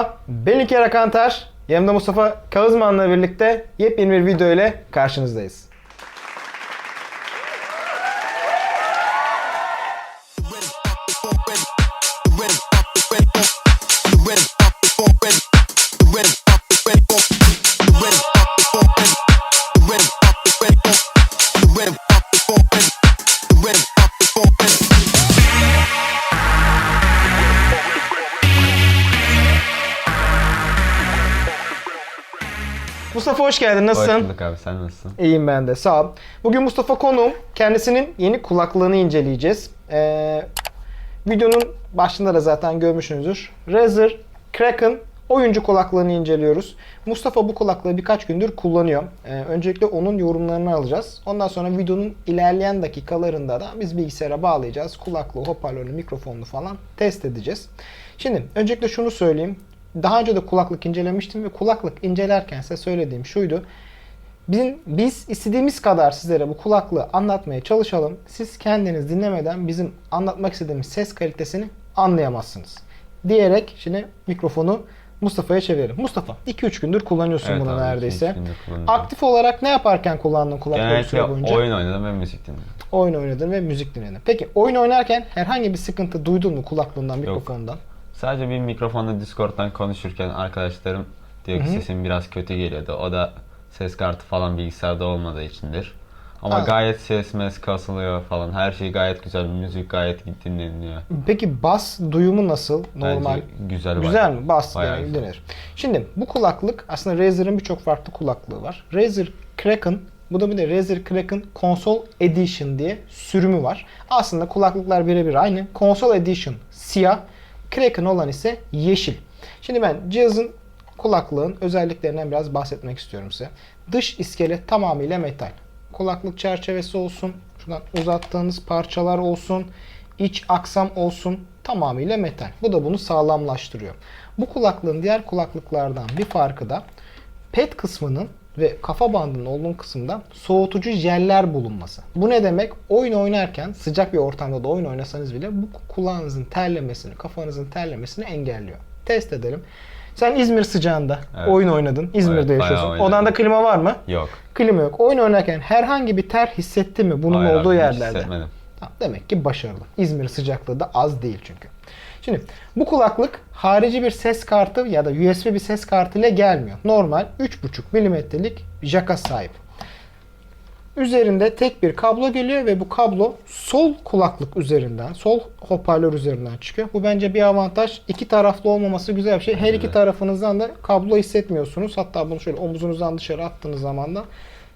Merhaba, ben İlker Akantar. Yanımda Mustafa Kağızman'la birlikte yepyeni bir video ile karşınızdayız. Mustafa hoş geldin, Hoş nasılsın? bulduk abi sen nasılsın? İyiyim ben de, sağ ol. Bugün Mustafa konuğum. Kendisinin yeni kulaklığını inceleyeceğiz. Ee, videonun başında da zaten görmüşsünüzdür. Razer Kraken oyuncu kulaklığını inceliyoruz. Mustafa bu kulaklığı birkaç gündür kullanıyor. Ee, öncelikle onun yorumlarını alacağız. Ondan sonra videonun ilerleyen dakikalarında da biz bilgisayara bağlayacağız. Kulaklığı, hoparlörlü, mikrofonlu falan test edeceğiz. Şimdi öncelikle şunu söyleyeyim. Daha önce de kulaklık incelemiştim ve kulaklık incelerken size söylediğim şuydu. Bizim, biz istediğimiz kadar sizlere bu kulaklığı anlatmaya çalışalım. Siz kendiniz dinlemeden bizim anlatmak istediğimiz ses kalitesini anlayamazsınız. Diyerek şimdi mikrofonu Mustafa'ya çevirelim. Mustafa 2-3 gündür kullanıyorsun Evet bunu abi, neredeyse. gündür kullanıyorum. Aktif olarak ne yaparken kullandın kulaklığı bu Genellikle süre boyunca? oyun oynadım ve müzik dinledim. Oyun oynadın ve müzik dinledin. Peki oyun oynarken herhangi bir sıkıntı duydun mu kulaklığından, mikrofondan? Sadece bir mikrofonla Discord'dan konuşurken arkadaşlarım diyor ki sesin biraz kötü geliyordu. O da ses kartı falan bilgisayarda olmadığı içindir. Ama Ha. gayet ses mes kasılıyor falan. Her şey gayet güzel. Müzik gayet dinleniyor. Peki bas duyumu nasıl? Normal. Bence güzel. Güzel bayağı. mi? Bas Bayağı güzel. denir. Şimdi bu kulaklık aslında Razer'ın birçok farklı kulaklığı var. Razer Kraken bu da bir de Razer Kraken Console Edition diye sürümü var. Aslında kulaklıklar birebir aynı. Console Edition siyah, Kraken olan ise yeşil. Şimdi ben cihazın kulaklığın özelliklerinden biraz bahsetmek istiyorum size. Dış iskelet tamamıyla metal. Kulaklık çerçevesi olsun, şuradan uzattığınız parçalar olsun, iç aksam olsun tamamıyla metal. Bu da bunu sağlamlaştırıyor. Bu kulaklığın diğer kulaklıklardan bir farkı da pet kısmının ve kafa bandının olduğu kısımda soğutucu jeller bulunması. Bu ne demek? Oyun oynarken sıcak bir ortamda da oyun oynasanız bile bu kulağınızın terlemesini, kafanızın terlemesini engelliyor. Test edelim. Sen İzmir sıcağında Evet. oyun oynadın. İzmir'de Evet, yaşıyorsun. Odanda klima var mı? Yok. Klima yok. Oyun oynarken herhangi bir ter hissetti mi bunun Hayır olduğu abi, yerlerde? hissetmedim. Tamam, demek ki başarılı. İzmir sıcaklığı da az değil çünkü. Şimdi bu kulaklık harici bir ses kartı ya da USB bir ses kartı ile gelmiyor. Normal 3.5 milimetrelik jaka sahip. Üzerinde tek bir kablo geliyor ve bu kablo sol kulaklık üzerinden, sol hoparlör üzerinden çıkıyor. Bu bence bir avantaj. İki taraflı olmaması güzel bir şey. Her iki tarafınızdan da kablo hissetmiyorsunuz. Hatta bunu şöyle omuzunuzdan dışarı attığınız zaman da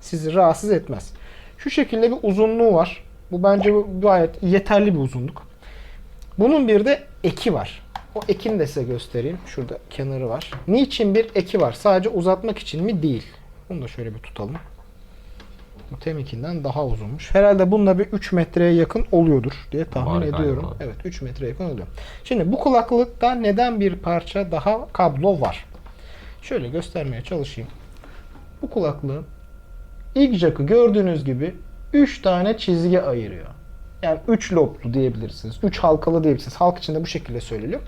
sizi rahatsız etmez. Şu şekilde bir uzunluğu var. Bu bence gayet yeterli bir uzunluk. Bunun bir de eki var. O ekini de size göstereyim. Şurada kenarı var. Niçin bir eki var? Sadece uzatmak için mi? Değil. Bunu da şöyle bir tutalım. Bu teminkinden daha uzunmuş. Herhalde bunda bir 3 metreye yakın oluyordur diye tahmin galiba. ediyorum. Evet 3 metreye yakın oluyor. Şimdi bu kulaklıkta neden bir parça daha kablo var? Şöyle göstermeye çalışayım. Bu kulaklığın ilk jack'ı gördüğünüz gibi 3 tane çizgi ayırıyor. Yani 3 loblu diyebilirsiniz. 3 halkalı diyebilirsiniz. Halk içinde bu şekilde söyleniyor.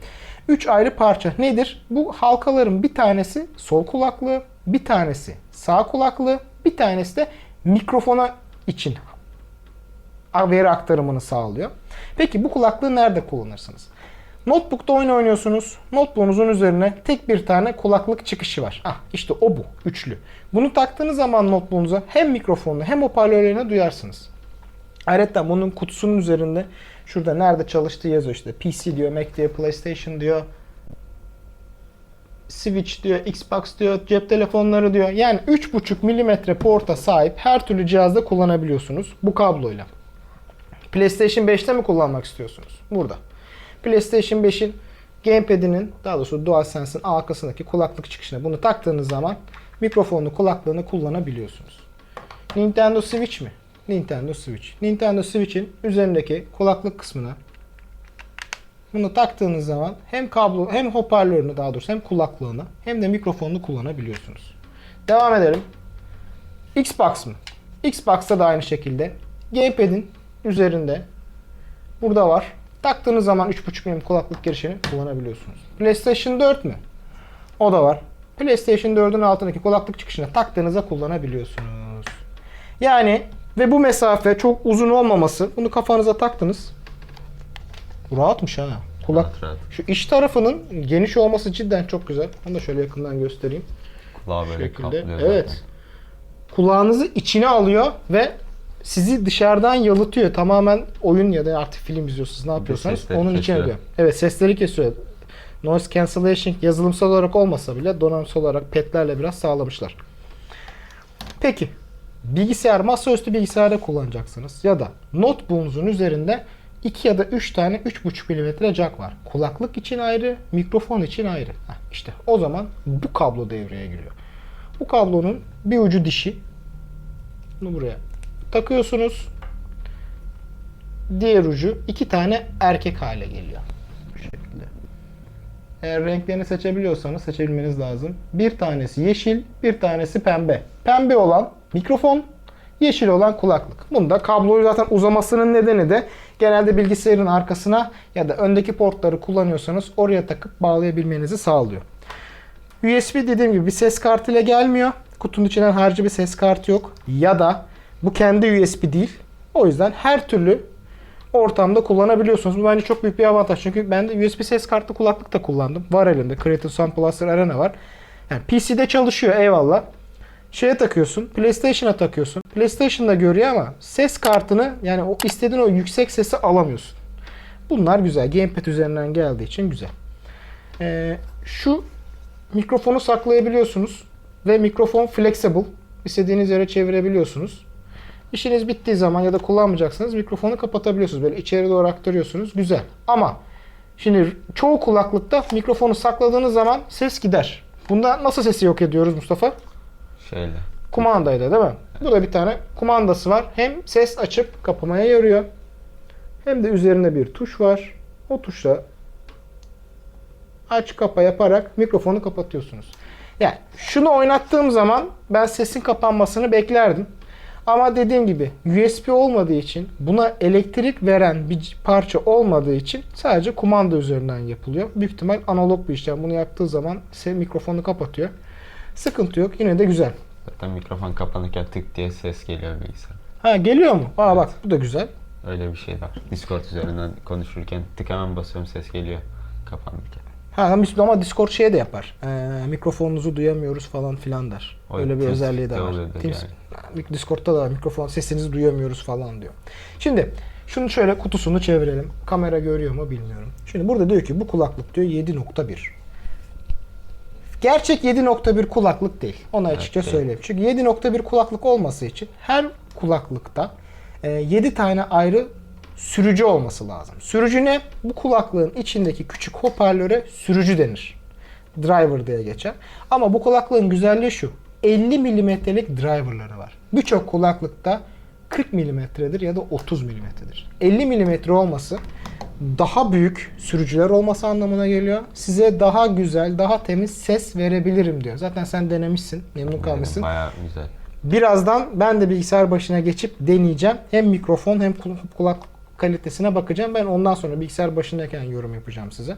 3 ayrı parça nedir? Bu halkaların bir tanesi sol kulaklığı, bir tanesi sağ kulaklığı, bir tanesi de mikrofona için veri aktarımını sağlıyor. Peki bu kulaklığı nerede kullanırsınız? Notebook'ta oyun oynuyorsunuz. Notebook'unuzun üzerine tek bir tane kulaklık çıkışı var. Ah işte o bu. Üçlü. Bunu taktığınız zaman notebook'unuza hem mikrofonunu hem hoparlörlerini duyarsınız. Ayrıca bunun kutusunun üzerinde şurada nerede çalıştığı yazıyor işte. PC diyor, Mac diyor, PlayStation diyor. Switch diyor, Xbox diyor, cep telefonları diyor. Yani 3.5 mm porta sahip her türlü cihazda kullanabiliyorsunuz bu kabloyla. PlayStation 5'te mi kullanmak istiyorsunuz? Burada. PlayStation 5'in gamepad'inin daha doğrusu DualSense'in arkasındaki kulaklık çıkışına bunu taktığınız zaman mikrofonlu kulaklığını kullanabiliyorsunuz. Nintendo Switch mi? Nintendo Switch. Nintendo Switch'in üzerindeki kulaklık kısmına bunu taktığınız zaman hem kablo hem hoparlörünü daha doğrusu hem kulaklığını hem de mikrofonunu kullanabiliyorsunuz. Devam edelim. Xbox mı? Xbox'ta da aynı şekilde gamepad'in üzerinde burada var. Taktığınız zaman 3.5 mm kulaklık girişini kullanabiliyorsunuz. PlayStation 4 mü? O da var. PlayStation 4'ün altındaki kulaklık çıkışına taktığınızda kullanabiliyorsunuz. Yani ve bu mesafe çok uzun olmaması. Bunu kafanıza taktınız. Bu rahatmış ha. Kulak. Rahat rahat. Şu iç tarafının geniş olması cidden çok güzel. Onu da şöyle yakından göstereyim. Kulağı böyle şekilde. kaplıyor Evet. zaten. Kulağınızı içine alıyor ve sizi dışarıdan yalıtıyor. Tamamen oyun ya da artık film izliyorsunuz ne yapıyorsanız sesleri onun içine kesiyor. alıyor. Evet sesleri kesiyor. Noise cancellation yazılımsal olarak olmasa bile donanımsal olarak petlerle biraz sağlamışlar. Peki bilgisayar masaüstü bilgisayarda kullanacaksınız ya da notebook'unuzun üzerinde 2 ya da 3 tane 3.5 mm jack var. Kulaklık için ayrı, mikrofon için ayrı. Heh, işte o zaman bu kablo devreye giriyor. Bu kablonun bir ucu dişi. Bunu buraya takıyorsunuz. Diğer ucu iki tane erkek hale geliyor. Eğer renklerini seçebiliyorsanız seçebilmeniz lazım. Bir tanesi yeşil, bir tanesi pembe. Pembe olan mikrofon, yeşil olan kulaklık. Bunda kabloyu zaten uzamasının nedeni de genelde bilgisayarın arkasına ya da öndeki portları kullanıyorsanız oraya takıp bağlayabilmenizi sağlıyor. USB dediğim gibi bir ses kartıyla gelmiyor. Kutunun içinden harici bir ses kartı yok. Ya da bu kendi USB değil. O yüzden her türlü ortamda kullanabiliyorsunuz. Bu bence çok büyük bir avantaj. Çünkü ben de USB ses kartlı kulaklık da kullandım. Var elimde. Creative Sound Blaster Arena var. Yani PC'de çalışıyor eyvallah. Şeye takıyorsun. PlayStation'a takıyorsun. PlayStation da görüyor ama ses kartını yani o istediğin o yüksek sesi alamıyorsun. Bunlar güzel. Gamepad üzerinden geldiği için güzel. Ee, şu mikrofonu saklayabiliyorsunuz ve mikrofon flexible. İstediğiniz yere çevirebiliyorsunuz. İşiniz bittiği zaman ya da kullanmayacaksınız mikrofonu kapatabiliyorsunuz. Böyle içeri doğru aktarıyorsunuz. Güzel. Ama şimdi çoğu kulaklıkta mikrofonu sakladığınız zaman ses gider. Bunda nasıl sesi yok ediyoruz Mustafa? Şeyle. Kumandayla değil mi? Bu da bir tane kumandası var. Hem ses açıp kapamaya yarıyor. Hem de üzerinde bir tuş var. O tuşla aç kapa yaparak mikrofonu kapatıyorsunuz. Yani şunu oynattığım zaman ben sesin kapanmasını beklerdim. Ama dediğim gibi USB olmadığı için buna elektrik veren bir parça olmadığı için sadece kumanda üzerinden yapılıyor. Büyük ihtimal analog bir işlem. Bunu yaptığı zaman se- mikrofonu kapatıyor. Sıkıntı yok. Yine de güzel. Zaten mikrofon kapanırken tık diye ses geliyor bilgisayar. Ha geliyor mu? Aa bak bu da güzel. Öyle bir şey var. Discord üzerinden konuşurken tık hemen basıyorum ses geliyor kapanırken. Ha ama ama Discord şeye de yapar. Ee, mikrofonunuzu duyamıyoruz falan filan der. O Öyle bir özelliği de var. Teams- yani. Discord'da da. Mikrofon sesinizi duyamıyoruz falan diyor. Şimdi şunu şöyle kutusunu çevirelim. Kamera görüyor mu bilmiyorum. Şimdi burada diyor ki bu kulaklık diyor 7.1. Gerçek 7.1 kulaklık değil. Onu açıkça değil. söyleyeyim. Çünkü 7.1 kulaklık olması için her kulaklıkta 7 tane ayrı sürücü olması lazım. Sürücü ne? Bu kulaklığın içindeki küçük hoparlöre sürücü denir. Driver diye geçer. Ama bu kulaklığın güzelliği şu. 50 milimetrelik driverları var. Birçok kulaklıkta 40 milimetredir ya da 30 milimetredir. 50 milimetre olması daha büyük sürücüler olması anlamına geliyor. Size daha güzel, daha temiz ses verebilirim diyor. Zaten sen denemişsin, memnun kalmışsın. Bayağı güzel. Birazdan ben de bilgisayar başına geçip deneyeceğim. Hem mikrofon hem kul- kulak kalitesine bakacağım. Ben ondan sonra bilgisayar başındayken yorum yapacağım size.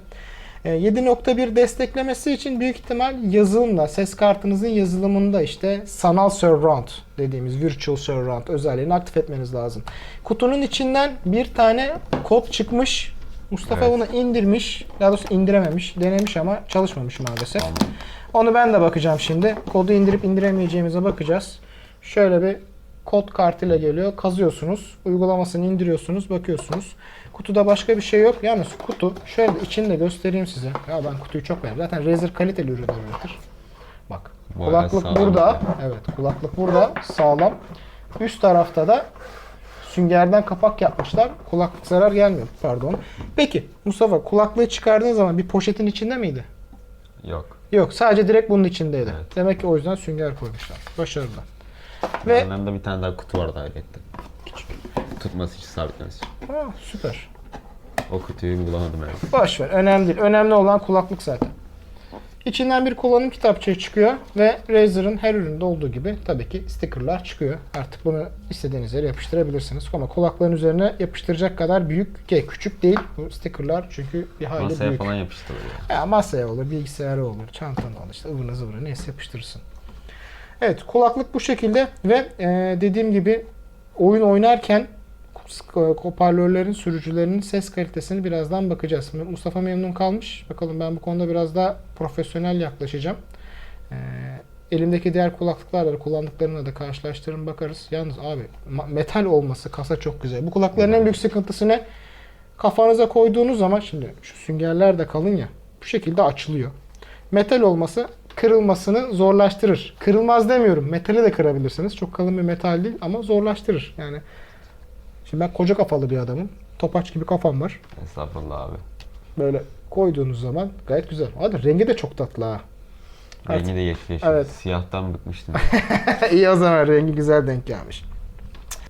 Ee, 7.1 desteklemesi için büyük ihtimal yazılımda, ses kartınızın yazılımında işte sanal surround dediğimiz virtual surround özelliğini aktif etmeniz lazım. Kutunun içinden bir tane kod çıkmış. Mustafa Evet. bunu indirmiş. Daha doğrusu indirememiş. Denemiş ama çalışmamış maalesef. Tamam. Onu ben de bakacağım şimdi. Kodu indirip indiremeyeceğimize bakacağız. Şöyle bir kod kartıyla geliyor. Kazıyorsunuz. Uygulamasını indiriyorsunuz. Bakıyorsunuz. Kutuda başka bir şey yok. Yalnız kutu şöyle içini de göstereyim size. Ya ben kutuyu çok beğendim. Zaten Razer kaliteli ürünler üretir. Bak. Bayağı kulaklık burada. yani. Evet kulaklık burada. Sağlam. Üst tarafta da süngerden kapak yapmışlar. Kulaklık zarar gelmiyor. Pardon. Peki Mustafa kulaklığı çıkardığın zaman bir poşetin içinde miydi? Yok. Yok sadece direkt bunun içindeydi. Evet. Demek ki o yüzden sünger koymuşlar. Başarılı. Ve yanlarında bir tane daha kutu vardı ayrıca. Küçük. Tutması için sabitlemesi için. Aa, süper. O kutuyu bulamadım yani. Boş ver. Önemli değil. Önemli olan kulaklık zaten. İçinden bir kullanım kitapçığı çıkıyor ve Razer'ın her üründe olduğu gibi tabii ki stickerlar çıkıyor. Artık bunu istediğiniz yere yapıştırabilirsiniz. Ama kulaklığın üzerine yapıştıracak kadar büyük, ki küçük değil bu stickerlar çünkü bir hayli Masaya büyük. falan yapıştırılıyor. Ya masaya olur, bilgisayara olur, çantana olur, işte ıvırına zıvırına neyse yapıştırırsın. Evet, kulaklık bu şekilde ve e, dediğim gibi oyun oynarken hoparlörlerin sürücülerinin ses kalitesini birazdan bakacağız. Mustafa memnun kalmış. Bakalım ben bu konuda biraz daha profesyonel yaklaşacağım. E, elimdeki diğer kulaklıklarla kullandıklarına da karşılaştırın bakarız. Yalnız abi metal olması kasa çok güzel. Bu kulakların en büyük sıkıntısı ne? Kafanıza koyduğunuz zaman şimdi şu süngerler de kalın ya bu şekilde açılıyor. Metal olması kırılmasını zorlaştırır. Kırılmaz demiyorum. Metali de kırabilirsiniz. Çok kalın bir metal değil ama zorlaştırır. Yani şimdi ben koca kafalı bir adamım. Topaç gibi kafam var. Estağfurullah abi. Böyle koyduğunuz zaman gayet güzel. Hadi rengi de çok tatlı ha. Rengi de geçmiş. Evet. Siyahtan bıkmıştım. İyi o zaman rengi güzel denk gelmiş.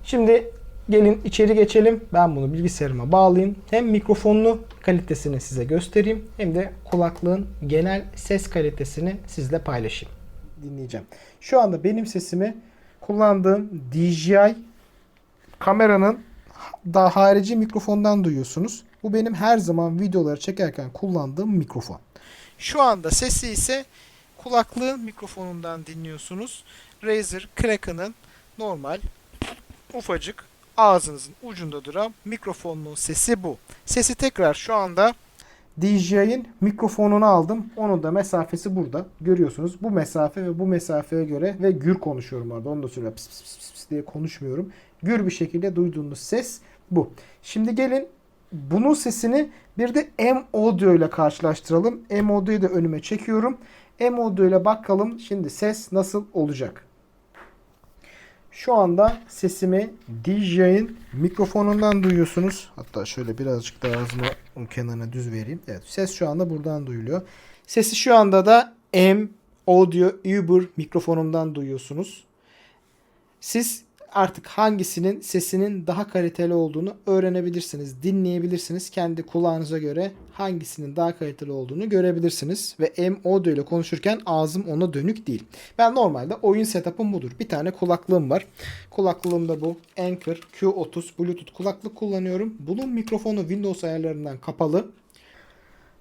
Şimdi gelin içeri geçelim. Ben bunu bilgisayarıma bağlayayım. Hem mikrofonlu kalitesini size göstereyim hem de kulaklığın genel ses kalitesini sizle paylaşayım. Dinleyeceğim. Şu anda benim sesimi kullandığım DJI kameranın daha harici mikrofondan duyuyorsunuz. Bu benim her zaman videoları çekerken kullandığım mikrofon. Şu anda sesi ise kulaklığın mikrofonundan dinliyorsunuz. Razer Kraken'ın normal ufacık ağzınızın ucunda duran mikrofonun sesi bu. Sesi tekrar şu anda DJI'in mikrofonunu aldım. Onun da mesafesi burada. Görüyorsunuz bu mesafe ve bu mesafeye göre ve gür konuşuyorum orada. Onu da söylüyorum. Pıs pıs pıs pıs diye konuşmuyorum. Gür bir şekilde duyduğunuz ses bu. Şimdi gelin bunun sesini bir de M Audio ile karşılaştıralım. M Audio'yu da önüme çekiyorum. M Audio ile bakalım şimdi ses nasıl olacak. Şu anda sesimi DJ'in mikrofonundan duyuyorsunuz. Hatta şöyle birazcık daha ağzımı kenarına düz vereyim. Evet ses şu anda buradan duyuluyor. Sesi şu anda da M Audio Uber mikrofonumdan duyuyorsunuz. Siz artık hangisinin sesinin daha kaliteli olduğunu öğrenebilirsiniz, dinleyebilirsiniz. Kendi kulağınıza göre hangisinin daha kaliteli olduğunu görebilirsiniz. Ve M Audio ile konuşurken ağzım ona dönük değil. Ben normalde oyun setup'ım budur. Bir tane kulaklığım var. Kulaklığım da bu Anker Q30 Bluetooth kulaklık kullanıyorum. Bunun mikrofonu Windows ayarlarından kapalı.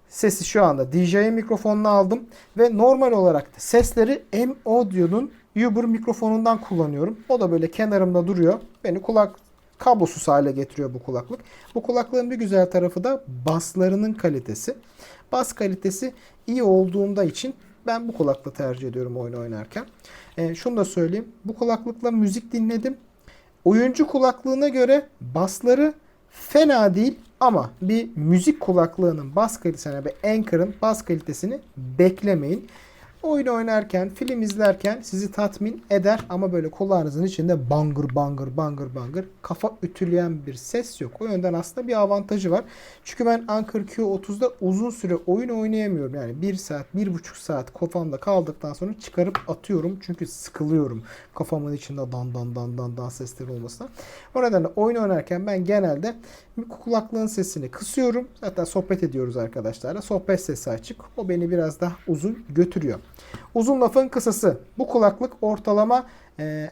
Sesi şu anda DJI mikrofonuna aldım ve normal olarak da sesleri M Audio'nun Uber mikrofonundan kullanıyorum. O da böyle kenarımda duruyor. Beni kulak kablosuz hale getiriyor bu kulaklık. Bu kulaklığın bir güzel tarafı da baslarının kalitesi. Bas kalitesi iyi olduğunda için ben bu kulaklığı tercih ediyorum oyun oynarken. E, şunu da söyleyeyim. Bu kulaklıkla müzik dinledim. Oyuncu kulaklığına göre basları fena değil ama bir müzik kulaklığının bas kalitesine ve Anker'ın bas kalitesini beklemeyin. Oyun oynarken, film izlerken sizi tatmin eder ama böyle kulağınızın içinde bangır bangır bangır bangır kafa ütüleyen bir ses yok. O yönden aslında bir avantajı var. Çünkü ben Anker Q30'da uzun süre oyun oynayamıyorum. Yani 1 saat, 1,5 saat kafamda kaldıktan sonra çıkarıp atıyorum. Çünkü sıkılıyorum kafamın içinde dan dan dan dan dan sesleri olmasına. O nedenle oyun oynarken ben genelde kulaklığın sesini kısıyorum. Zaten sohbet ediyoruz arkadaşlarla. Sohbet sesi açık. O beni biraz daha uzun götürüyor. Uzun lafın kısası. Bu kulaklık ortalama e,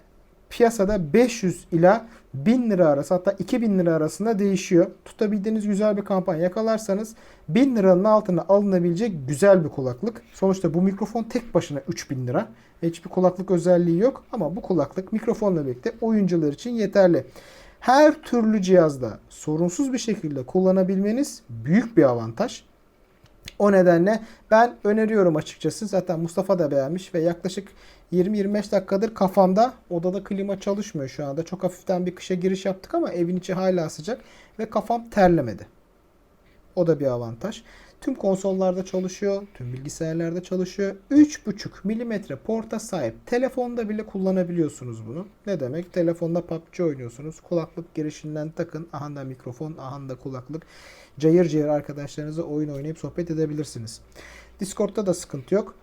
piyasada 500 ila 1000 lira arası hatta 2000 lira arasında değişiyor. Tutabildiğiniz güzel bir kampanya yakalarsanız 1000 liranın altına alınabilecek güzel bir kulaklık. Sonuçta bu mikrofon tek başına 3000 lira. Hiçbir kulaklık özelliği yok ama bu kulaklık mikrofonla birlikte oyuncular için yeterli. Her türlü cihazda sorunsuz bir şekilde kullanabilmeniz büyük bir avantaj. O nedenle ben öneriyorum açıkçası. Zaten Mustafa da beğenmiş ve yaklaşık 20-25 dakikadır kafamda odada klima çalışmıyor şu anda. Çok hafiften bir kışa giriş yaptık ama evin içi hala sıcak ve kafam terlemedi. O da bir avantaj. Tüm konsollarda çalışıyor, tüm bilgisayarlarda çalışıyor. 3.5 mm porta sahip. Telefonda bile kullanabiliyorsunuz bunu. Ne demek? Telefonda PUBG oynuyorsunuz. Kulaklık girişinden takın. Aha da mikrofon, aha da kulaklık. Cayır cayır arkadaşlarınızla oyun oynayıp sohbet edebilirsiniz. Discord'da da sıkıntı yok.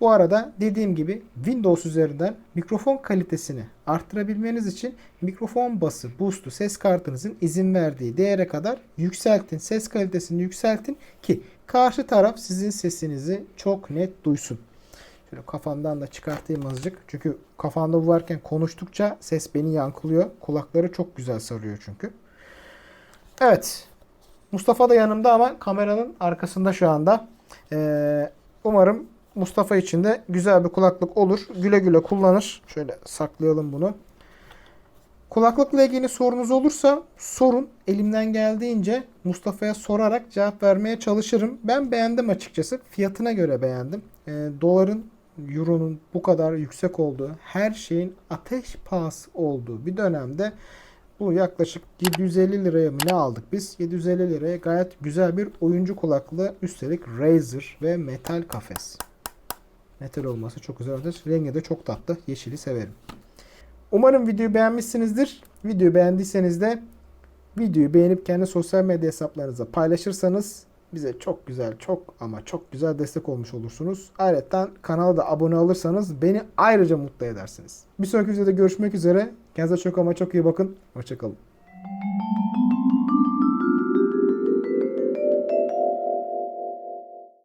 Bu arada dediğim gibi Windows üzerinden mikrofon kalitesini arttırabilmeniz için mikrofon bası, boost'u ses kartınızın izin verdiği değere kadar yükseltin. Ses kalitesini yükseltin ki karşı taraf sizin sesinizi çok net duysun. Şöyle kafamdan da çıkartayım azıcık. Çünkü kafamda bu varken konuştukça ses beni yankılıyor. Kulakları çok güzel sarıyor çünkü. Evet. Mustafa da yanımda ama kameranın arkasında şu anda. Ee, umarım Mustafa için de güzel bir kulaklık olur. Güle güle kullanır. Şöyle saklayalım bunu. Kulaklıkla ilgili sorunuz olursa sorun. Elimden geldiğince Mustafa'ya sorarak cevap vermeye çalışırım. Ben beğendim açıkçası. Fiyatına göre beğendim. Ee, doların, euronun bu kadar yüksek olduğu, her şeyin ateş pahası olduğu bir dönemde bu yaklaşık 750 liraya mı ne aldık biz? 750 liraya gayet güzel bir oyuncu kulaklığı. Üstelik Razer ve metal kafes. Metal olması çok güzeldir. Rengi de çok tatlı. Yeşili severim. Umarım videoyu beğenmişsinizdir. Videoyu beğendiyseniz de videoyu beğenip kendi sosyal medya hesaplarınıza paylaşırsanız bize çok güzel, çok ama çok güzel destek olmuş olursunuz. Ayrıca kanala da abone olursanız beni ayrıca mutlu edersiniz. Bir sonraki videoda görüşmek üzere. Kendinize çok ama çok iyi bakın. Hoşçakalın.